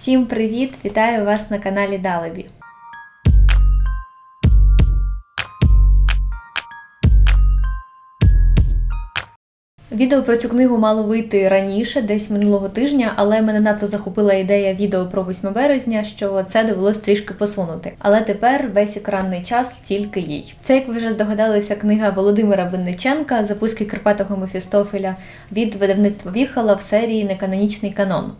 Всім привіт! Вітаю вас на каналі Далебі. Відео про цю книгу мало вийти раніше, десь минулого тижня, але мене надто захопила ідея відео про 8 березня, що це довелось трішки посунути. Але тепер весь екранний час тільки їй. Це, як ви вже здогадалися, книга Володимира Винниченка Записки Карпатого Мефістофеля від видавництва Віхала в серії Неканонічний канон.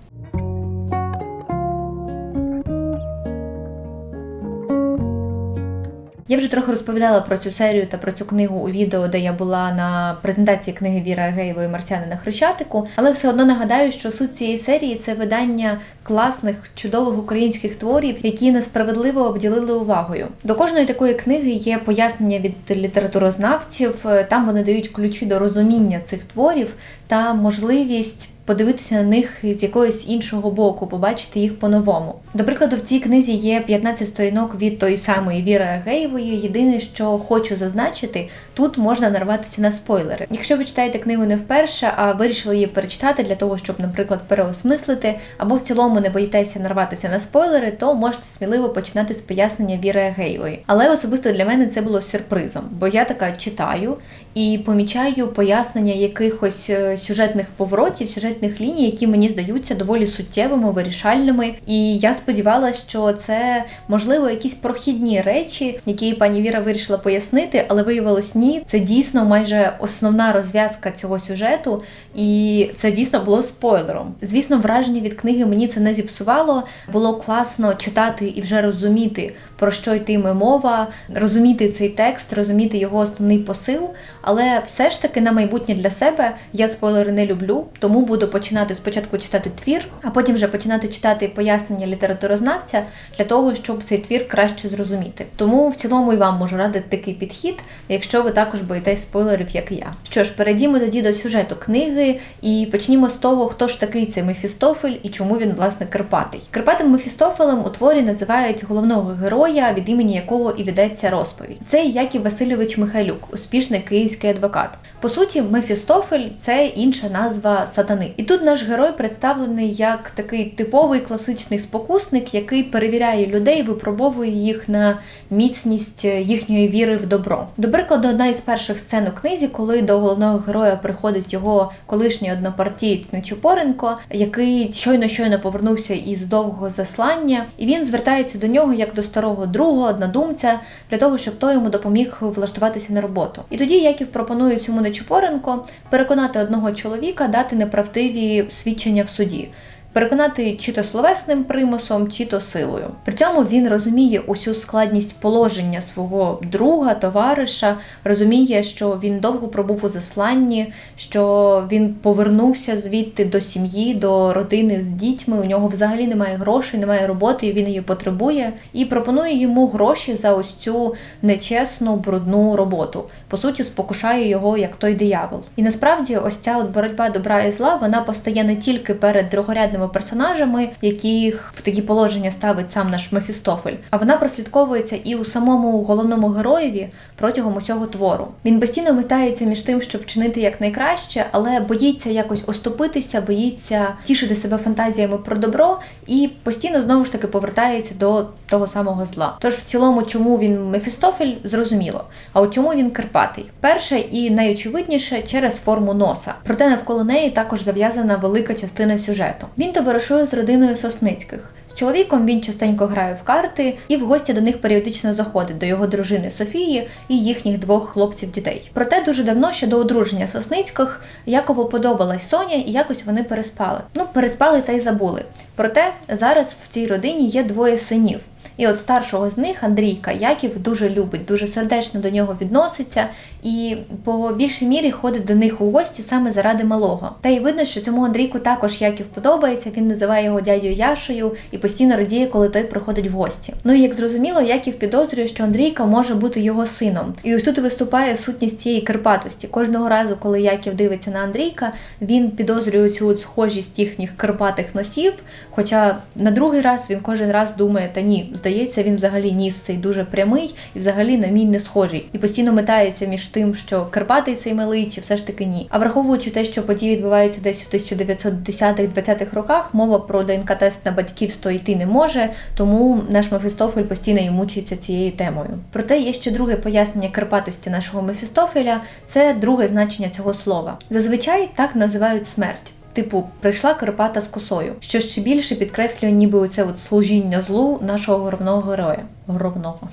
Я вже трохи розповідала про цю серію та про цю книгу у відео, де я була на презентації книги Віра Геєвої Марсіани на Хрещатику, але все одно нагадаю, що суть цієї серії це видання класних, чудових українських творів, які несправедливо обділили увагою. До кожної такої книги є пояснення від літературознавців. Там вони дають ключі до розуміння цих творів та можливість подивитися на них з якогось іншого боку, побачити їх по-новому. До прикладу, в цій книзі є 15 сторінок від тої самої Віри Агеєвої. Єдине, що хочу зазначити, тут можна нарватися на спойлери. Якщо ви читаєте книгу не вперше, а вирішили її перечитати для того, щоб, наприклад, переосмислити, або в цілому не боїтеся нарватися на спойлери, то можете сміливо починати з пояснення Віри Агеєвої. Але особисто для мене це було сюрпризом, бо я така читаю і помічаю пояснення якихось е, сюжетних поворотів, сюжетних ліній, які мені здаються доволі суттєвими, вирішальними. І я сподівалася, що це можливо якісь прохідні речі, які пані Віра вирішила пояснити, але виявилось ні. Це дійсно майже основна розв'язка цього сюжету, і це дійсно було спойлером. Звісно, враження від книги мені це не зіпсувало. Було класно читати і вже розуміти, про що йтиме мова, розуміти цей текст, розуміти його основний посил. Але все ж таки на майбутнє для себе я спойлери не люблю, тому буду починати спочатку читати твір, а потім вже починати читати пояснення літературознавця для того, щоб цей твір краще зрозуміти. Тому в цілому і вам можу радити такий підхід, якщо ви також боїтесь спойлерів, як і я. Що ж, перейдімо тоді до сюжету книги і почнімо з того, хто ж такий цей Мефістофель і чому він власне Карпатий. Карпатим Мефістофелем у творі називають головного героя, від імені якого і ведеться розповідь. Це Яків Васильович Михайлюк, успішний київський адвокат. По суті, Мефістофель це інша назва сатани. І тут наш герой представлений як такий типовий класичний спокусник, який перевіряє людей, випробовує їх на міцність їхньої віри в добро. До прикладу, одна із перших сцен у книзі, коли до головного героя приходить його колишній однопартієць Нечупоренко, який щойно щойно повернувся із довгого заслання, і він звертається до нього як до старого друга, однодумця, для того, щоб той йому допоміг влаштуватися на роботу. І тоді Яків пропоную цьому Нечупоренко переконати одного чоловіка дати неправдиві свідчення в суді переконати чи то словесним примусом, чи то силою. При цьому він розуміє усю складність положення свого друга, товариша, розуміє, що він довго пробув у засланні, що він повернувся звідти до сім'ї, до родини з дітьми. У нього взагалі немає грошей, немає роботи, і він її потребує, і пропонує йому гроші за ось цю нечесну, брудну роботу. По суті, спокушає його як той диявол. І насправді, ось ця от боротьба добра і зла вона постає не тільки перед другорядним головними персонажами, яких в такі положення ставить сам наш Мефістофель. А вона прослідковується і у самому головному героєві протягом усього твору. Він постійно метається між тим, щоб вчинити якнайкраще, але боїться якось оступитися, боїться тішити себе фантазіями про добро і постійно знову ж таки повертається до того самого зла. Тож в цілому, чому він Мефістофель, зрозуміло. А от чому він Карпатий? Перше і найочевидніше через форму носа. Проте навколо неї також зав'язана велика частина сюжету. Він він товаришує з родиною Сосницьких. З чоловіком він частенько грає в карти і в гості до них періодично заходить до його дружини Софії і їхніх двох хлопців-дітей. Проте дуже давно ще до одруження Сосницьких Якову подобалась Соня, і якось вони переспали. Ну, переспали та й забули. Проте зараз в цій родині є двоє синів. І от старшого з них, Андрійка, Яків дуже любить, дуже сердечно до нього відноситься і по більшій мірі ходить до них у гості саме заради малого. Та й видно, що цьому Андрійку також Яків подобається. Він називає його дядю Яшою і постійно радіє, коли той приходить в гості. Ну і як зрозуміло, Яків підозрює, що Андрійка може бути його сином. І ось тут виступає сутність цієї Карпатості. Кожного разу, коли Яків дивиться на Андрійка, він підозрює цю схожість їхніх карпатих носів. Хоча на другий раз він кожен раз думає, та ні, здається здається, він взагалі ніс цей дуже прямий і взагалі на мій не схожий, і постійно метається між тим, що Карпатий цей малий, чи все ж таки ні. А враховуючи те, що події відбуваються десь у 1910-20-х роках, мова про ДНК-тест на батьківство йти не може, тому наш Мефістофель постійно і мучиться цією темою. Проте є ще друге пояснення карпатості нашого Мефістофеля це друге значення цього слова. Зазвичай так називають смерть. Типу, прийшла Карпата з косою, що ще більше підкреслює ніби оце от служіння злу нашого головного героя. Головного.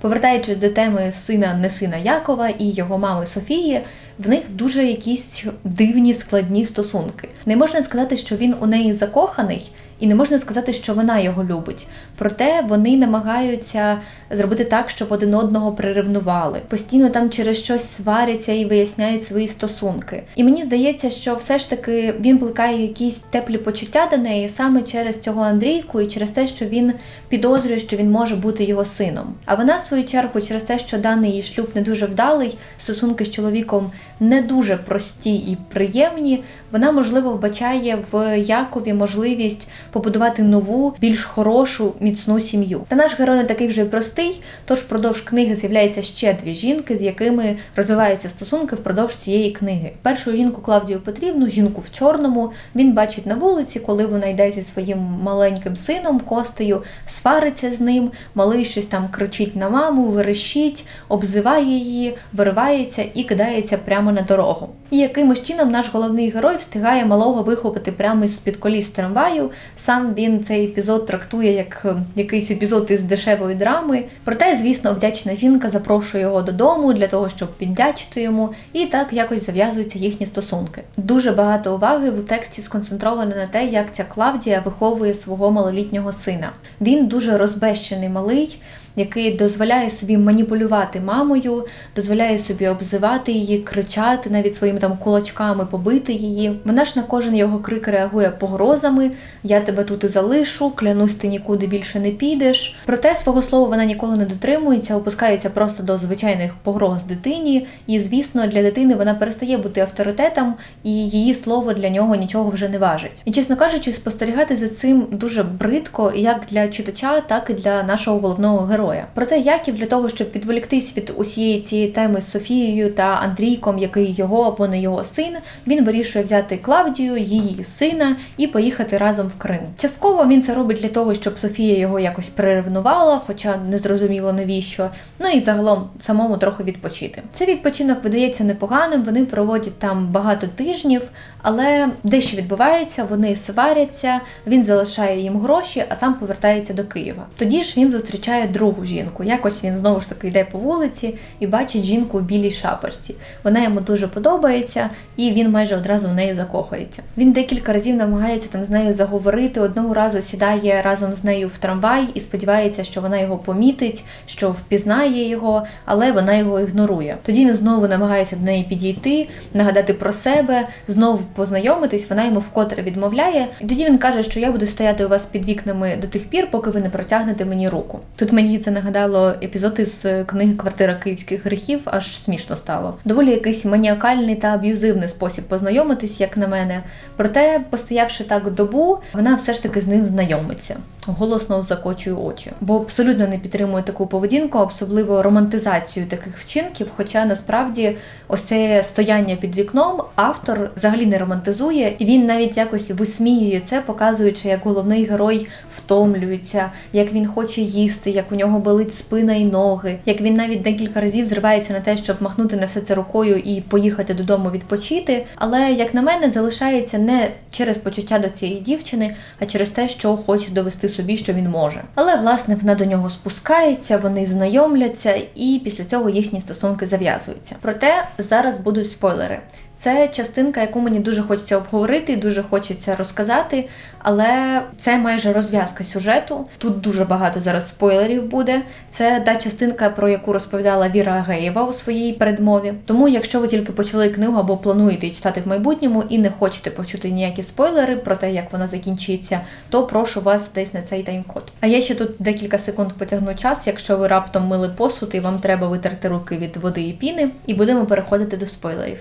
Повертаючись до теми сина не сина Якова і його мами Софії, в них дуже якісь дивні складні стосунки. Не можна сказати, що він у неї закоханий, і не можна сказати, що вона його любить. Проте вони намагаються зробити так, щоб один одного приревнували. Постійно там через щось сваряться і виясняють свої стосунки. І мені здається, що все ж таки він плекає якісь теплі почуття до неї саме через цього Андрійку і через те, що він підозрює, що він може бути його сином. А вона, в свою чергу, через те, що даний її шлюб не дуже вдалий, стосунки з чоловіком не дуже прості і приємні. Вона можливо вбачає в Якові можливість побудувати нову, більш хорошу, міцну сім'ю. Та наш герой не такий вже простий, тож впродовж книги з'являється ще дві жінки, з якими розвиваються стосунки впродовж цієї книги. Першу жінку Клавдію Петрівну, жінку в чорному, він бачить на вулиці, коли вона йде зі своїм маленьким сином Костею, свариться з ним, малий щось там кричить на маму, верещить, обзиває її, виривається і кидається прямо на дорогу. І якимось чином наш головний герой встигає малого вихопити прямо з під коліс трамваю. Сам він цей епізод трактує як е, якийсь епізод із дешевої драми. Проте, звісно, вдячна жінка запрошує його додому для того, щоб віддячити йому, і так якось зав'язуються їхні стосунки. Дуже багато уваги в тексті сконцентровано на те, як ця Клавдія виховує свого малолітнього сина. Він дуже розбещений малий який дозволяє собі маніпулювати мамою, дозволяє собі обзивати її, кричати навіть своїми там кулачками, побити її. Вона ж на кожен його крик реагує погрозами: я тебе тут і залишу, клянусь, ти нікуди більше не підеш. Проте свого слова вона ніколи не дотримується, опускається просто до звичайних погроз дитині. І, звісно, для дитини вона перестає бути авторитетом, і її слово для нього нічого вже не важить. І, чесно кажучи, спостерігати за цим дуже бридко, як для читача, так і для нашого головного героя героя. Проте Яків для того, щоб відволіктись від усієї цієї теми з Софією та Андрійком, який його або не його син, він вирішує взяти Клавдію, її сина, і поїхати разом в Крим. Частково він це робить для того, щоб Софія його якось приревнувала, хоча не зрозуміло навіщо. Ну і загалом самому трохи відпочити. Цей відпочинок видається непоганим. Вони проводять там багато тижнів, але дещо відбувається, вони сваряться, він залишає їм гроші, а сам повертається до Києва. Тоді ж він зустрічає другу жінку. Якось він знову ж таки йде по вулиці і бачить жінку у білій шапочці. Вона йому дуже подобається, і він майже одразу в неї закохується. Він декілька разів намагається там з нею заговорити. Одного разу сідає разом з нею в трамвай і сподівається, що вона його помітить, що впізнає його, але вона його ігнорує. Тоді він знову намагається до неї підійти, нагадати про себе, знову познайомитись. Вона йому вкотре відмовляє. І тоді він каже, що я буду стояти у вас під вікнами до тих пір, поки ви не протягнете мені руку. Тут мені це нагадало епізод із книги Квартира київських гріхів, аж смішно стало. Доволі якийсь маніакальний та аб'юзивний спосіб познайомитись, як на мене. Проте, постоявши так добу, вона все ж таки з ним знайомиться голосно закочую очі, бо абсолютно не підтримую таку поведінку, особливо романтизацію таких вчинків. Хоча насправді ось це стояння під вікном автор взагалі не романтизує, і він навіть якось висміює це, показуючи, як головний герой втомлюється, як він хоче їсти, як у нього болить спина і ноги, як він навіть декілька разів зривається на те, щоб махнути на все це рукою і поїхати додому відпочити. Але як на мене, залишається не через почуття до цієї дівчини, а через те, що хоче довести собі, що він може. Але власне вона до нього спускається, вони знайомляться, і після цього їхні стосунки зав'язуються. Проте зараз будуть спойлери. Це частинка, яку мені дуже хочеться обговорити, дуже хочеться розказати, але це майже розв'язка сюжету. Тут дуже багато зараз спойлерів буде. Це та частинка, про яку розповідала Віра Агеєва у своїй передмові. Тому, якщо ви тільки почали книгу або плануєте читати в майбутньому і не хочете почути ніякі спойлери про те, як вона закінчиться, то прошу вас десь на цей тайм-код. А я ще тут декілька секунд потягну час, якщо ви раптом мили посуд і вам треба витерти руки від води і піни, і будемо переходити до спойлерів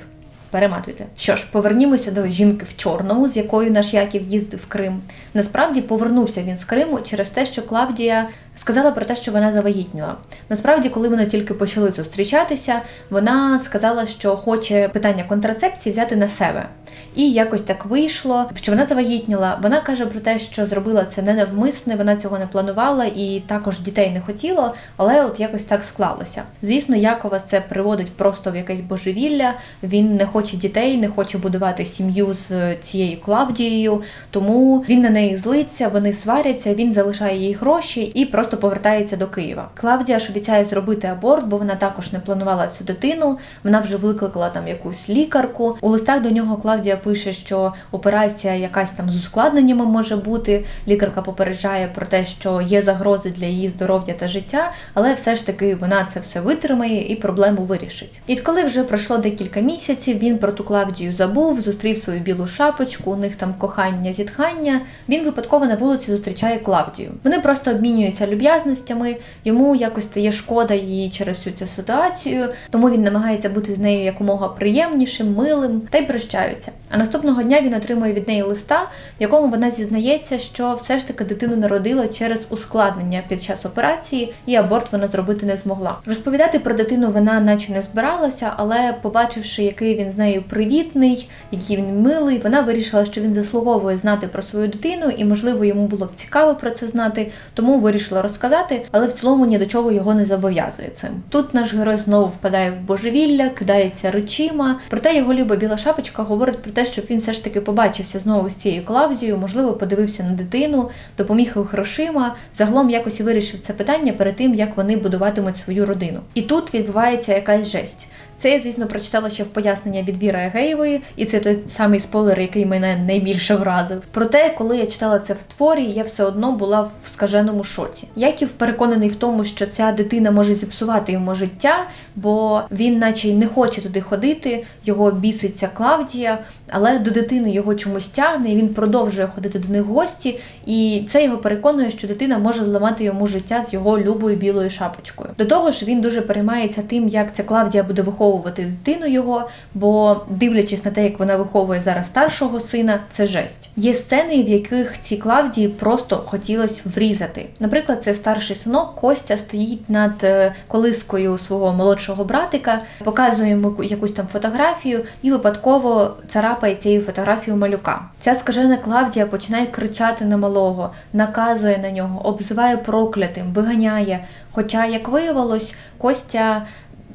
перематуйте. Що ж, повернімося до жінки в чорному, з якою наш Яків їздив в Крим. Насправді повернувся він з Криму через те, що Клавдія сказала про те, що вона завагітніла. Насправді, коли вони тільки почали зустрічатися, вона сказала, що хоче питання контрацепції взяти на себе. І якось так вийшло, що вона завагітніла. Вона каже про те, що зробила це не навмисне, вона цього не планувала і також дітей не хотіло, але от якось так склалося. Звісно, Якова це приводить просто в якесь божевілля. Він не хоче дітей, не хоче будувати сім'ю з цією Клавдією, тому він на неї злиться, вони сваряться. Він залишає їй гроші і просто повертається до Києва. Клавдія ж обіцяє зробити аборт, бо вона також не планувала цю дитину. Вона вже викликала там якусь лікарку. У листах до нього Клавдія пише, що операція якась там з ускладненнями може бути. Лікарка попереджає про те, що є загрози для її здоров'я та життя, але все ж таки вона це все витримає і проблему вирішить. І коли вже пройшло декілька місяців, він про ту Клавдію забув, зустрів свою білу шапочку, у них там кохання, зітхання. Він випадково на вулиці зустрічає Клавдію. Вони просто обмінюються люб'язностями, йому якось стає шкода її через всю цю ситуацію, тому він намагається бути з нею якомога приємнішим, милим та й прощаються. А наступного дня він отримує від неї листа, в якому вона зізнається, що все ж таки дитину народила через ускладнення під час операції, і аборт вона зробити не змогла. Розповідати про дитину вона наче не збиралася, але побачивши, який він з нею привітний, який він милий, вона вирішила, що він заслуговує знати про свою дитину, і можливо йому було б цікаво про це знати, тому вирішила розказати, але в цілому ні до чого його не зобов'язує цим. Тут наш герой знову впадає в божевілля, кидається речима. Проте його люба біла шапочка говорить про те, щоб він все ж таки побачився знову з цією Клавдією, можливо, подивився на дитину, допоміг їх грошима, загалом якось вирішив це питання перед тим, як вони будуватимуть свою родину. І тут відбувається якась жесть. Це я, звісно, прочитала ще в пояснення від Віри Егеєвої, і це той самий спойлер, який мене найбільше вразив. Проте, коли я читала це в творі, я все одно була в скаженому шоці. Яків переконаний в тому, що ця дитина може зіпсувати йому життя, бо він, наче й не хоче туди ходити, його біситься Клавдія, але до дитини його чомусь тягне, і він продовжує ходити до них в гості, і це його переконує, що дитина може зламати йому життя з його любою білою шапочкою. До того ж, він дуже переймається тим, як ця Клавдія буде виходити виховувати дитину його, бо дивлячись на те, як вона виховує зараз старшого сина, це жесть. Є сцени, в яких ці Клавдії просто хотілося врізати. Наприклад, це старший синок Костя стоїть над е, колискою свого молодшого братика, показує йому якусь там фотографію і випадково царапає цією фотографією малюка. Ця скажена Клавдія починає кричати на малого, наказує на нього, обзиває проклятим, виганяє. Хоча, як виявилось, Костя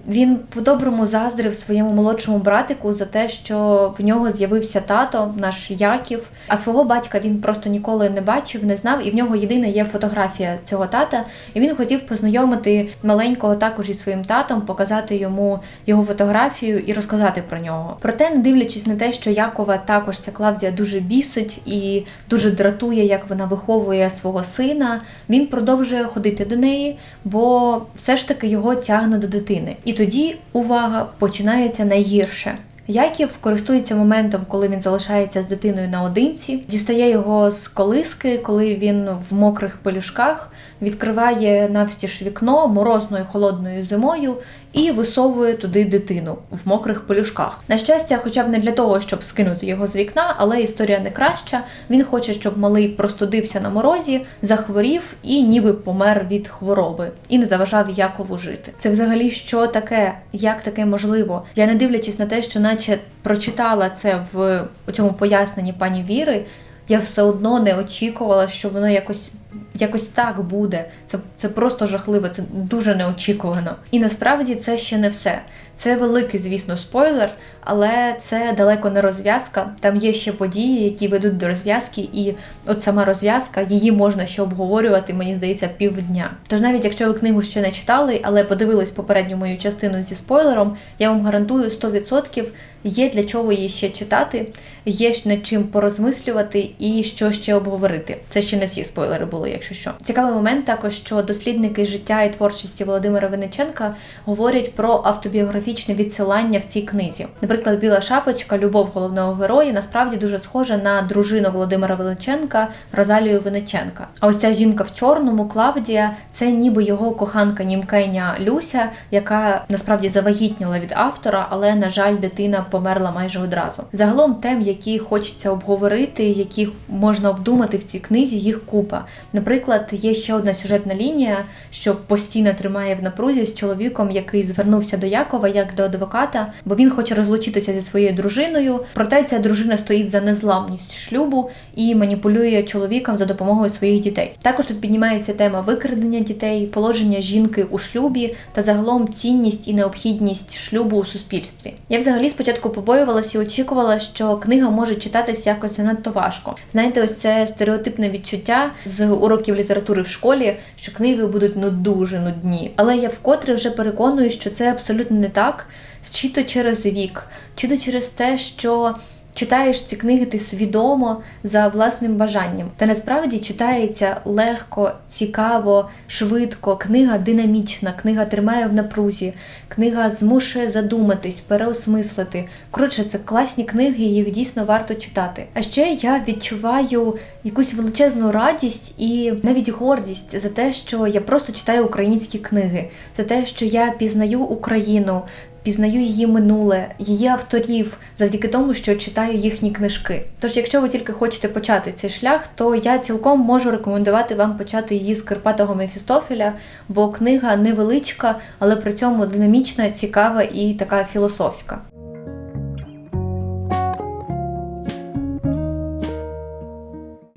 він по-доброму заздрив своєму молодшому братику за те, що в нього з'явився тато, наш Яків. А свого батька він просто ніколи не бачив, не знав, і в нього єдина є фотографія цього тата. І він хотів познайомити маленького також із своїм татом, показати йому його фотографію і розказати про нього. Проте, не дивлячись на те, що Якова також ця Клавдія дуже бісить і дуже дратує, як вона виховує свого сина. Він продовжує ходити до неї, бо все ж таки його тягне до дитини. І тоді увага починається найгірше. Яків користується моментом, коли він залишається з дитиною наодинці, дістає його з колиски, коли він в мокрих пелюшках відкриває навстіж вікно морозною холодною зимою і висовує туди дитину в мокрих пелюшках. На щастя, хоча б не для того, щоб скинути його з вікна, але історія не краща. Він хоче, щоб малий простудився на морозі, захворів і ніби помер від хвороби, і не заважав Якову жити. Це взагалі що таке? Як таке можливо? Я не дивлячись на те, що, наче прочитала це в у цьому поясненні пані Віри. Я все одно не очікувала, що воно якось якось так буде. Це це просто жахливо, це дуже неочікувано. І насправді це ще не все. Це великий, звісно, спойлер, але це далеко не розв'язка. Там є ще події, які ведуть до розв'язки, і от сама розв'язка, її можна ще обговорювати, мені здається, півдня. Тож навіть якщо ви книгу ще не читали, але подивились попередню мою частину зі спойлером, я вам гарантую 100% є для чого її ще читати, є над чим порозмислювати і що ще обговорити. Це ще не всі спойлери були, якщо що. Цікавий момент також, що дослідники життя і творчості Володимира Винниченка говорять про автобіографічне відсилання в цій книзі. Наприклад, біла шапочка, любов головного героя, насправді дуже схожа на дружину Володимира Величенка Розалію Винниченка. А ось ця жінка в чорному, Клавдія, це ніби його коханка німкеня Люся, яка насправді завагітніла від автора, але на жаль, дитина померла майже одразу. Загалом тем, які хочеться обговорити, які можна обдумати в цій книзі, їх купа. Наприклад, є ще одна сюжетна лінія, що постійно тримає в напрузі з чоловіком, який звернувся до Якова як до адвоката, бо він хоче розлучитися зі своєю дружиною. Проте ця дружина стоїть за незламність шлюбу і маніпулює чоловіком за допомогою своїх дітей. Також тут піднімається тема викрадення дітей, положення жінки у шлюбі та загалом цінність і необхідність шлюбу у суспільстві. Я взагалі спочатку побоювалася і очікувала, що книга може читатися якось занадто важко. Знаєте, ось це стереотипне відчуття з уроків літератури в школі, що книги будуть ну дуже нудні. Але я вкотре вже переконую, що це абсолютно не так, чи то через вік, чи то через те, що. Читаєш ці книги ти свідомо за власним бажанням. Та насправді читається легко, цікаво, швидко. Книга динамічна, книга тримає в напрузі, книга змушує задуматись, переосмислити. Коротше, це класні книги, їх дійсно варто читати. А ще я відчуваю якусь величезну радість і навіть гордість за те, що я просто читаю українські книги, за те, що я пізнаю Україну. Пізнаю її минуле, її авторів завдяки тому, що читаю їхні книжки. Тож, якщо ви тільки хочете почати цей шлях, то я цілком можу рекомендувати вам почати її з Карпатого Мефістофеля, бо книга невеличка, але при цьому динамічна, цікава і така філософська.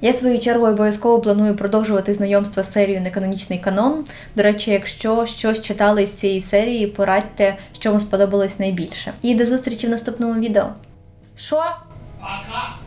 Я свою чергу обов'язково планую продовжувати знайомство з серією Неканонічний канон. До речі, якщо щось читали з цієї серії, порадьте, що вам сподобалось найбільше. І до зустрічі в наступному відео. Що? Пока.